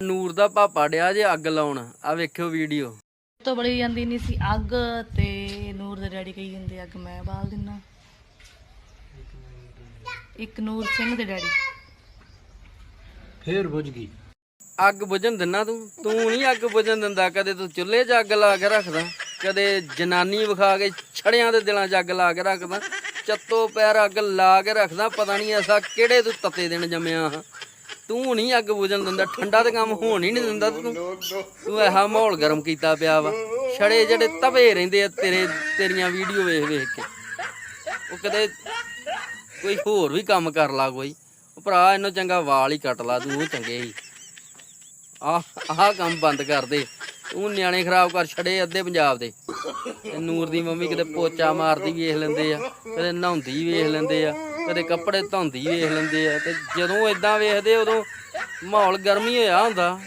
ਨੂਰ ਦਾ ਪਾਪਾ ਡਿਆ ਜੇ ਅੱਗ ਲਾਉਣ। ਆ ਵੇਖਿਓ ਵੀਡੀਓ। ਤੋਂ ਬੜੀ ਜਾਂਦੀ ਨਹੀਂ ਸੀ ਅੱਗ ਤੇ ਨੂਰ ਦੇ ਡੈਡੀ ਕਹੀ ਜਾਂਦੇ ਅੱਗ ਮੈਂ ਬਾਲ ਦਿੰਨਾ। ਇੱਕ ਨੂਰ ਸਿੰਘ ਦੇ ਡੈਡੀ। ਫੇਰ ਬੁਝ ਗਈ। ਅੱਗ ਬੁਝਣ ਦਿੰਨਾ ਤੂੰ? ਤੂੰ ਨਹੀਂ ਅੱਗ ਬੁਝਣ ਦਿੰਦਾ ਕਦੇ ਤੂੰ ਚੁੱਲ੍ਹੇ 'ਚ ਅੱਗ ਲਾ ਕੇ ਰੱਖਦਾ ਕਦੇ ਜਨਾਨੀ ਵਿਖਾ ਕੇ ਛੜਿਆਂ ਦੇ ਦਿਲਾਂ 'ਚ ਅੱਗ ਲਾ ਕੇ ਰੱਖਦਾ ਚੱਤੋ ਪੈਰ ਅੱਗ ਲਾ ਕੇ ਰੱਖਦਾ ਪਤਾ ਨਹੀਂ ਐਸਾ ਕਿਹੜੇ ਤੂੰ ਤੱਤੇ ਦਿਨ ਜੰਮਿਆ ਹਾਂ। ਤੂੰ ਨਹੀਂ ਅੱਗ ਬੁਝਣ ਦਿੰਦਾ ਠੰਡਾ ਤੇ ਕੰਮ ਹੋਣ ਹੀ ਨਹੀਂ ਦਿੰਦਾ ਤੂੰ। ਤੂੰ ਐਹਾ ਮਾਹੌਲ ਗਰਮ ਕੀਤਾ ਪਿਆ ਵਾ। ਛੜੇ ਜਿਹੜੇ ਤਵੇ ਰਹਿੰਦੇ ਆ ਤੇਰੇ ਤੇਰੀਆਂ ਵੀਡੀਓ ਵੇਖ ਵੇਖ ਕੇ। ਉਹ ਕਦੇ ਕੋਈ ਹੋਰ ਵੀ ਕੰਮ ਕਰ ਲਾ ਕੋਈ। ਉਹ ਭਰਾ ਇਹਨੂੰ ਚੰਗਾ ਵਾਲ ਹੀ ਕੱਟ ਲਾ ਤੂੰ ਉਹ ਚੰਗੇ ਸੀ ਆਹ ਆਹ ਕੰਮ ਬੰਦ ਕਰ ਦੇ। ਤੂੰ ਨਿਆਣੇ ਖਰਾਬ ਕਰ ਛੜੇ ਅੱਧੇ ਪੰਜਾਬ ਦੇ। ਨੂਰ ਦੀ ਮੰਮੀ ਕਿਤੇ ਪੋਚਾ ਮਾਰਦੀ ਵੇਖ ਲੈਂਦੇ ਆ ਕਦੇ ਨਹਾਉਂਦੀ ਵੇਖ ਲੈਂਦੇ ਆ। ਕਦੇ ਕੱਪੜੇ ਧੋਂਦੀ ਵੇਖ ਲੈਂਦੇ ਆ ਤੇ ਜਦੋਂ ਇਦਾਂ ਵੇਖਦੇ ਉਦੋਂ ਮਾਹੌਲ ਗਰਮੀ ਹੋਇਆ ਹੁੰਦਾ।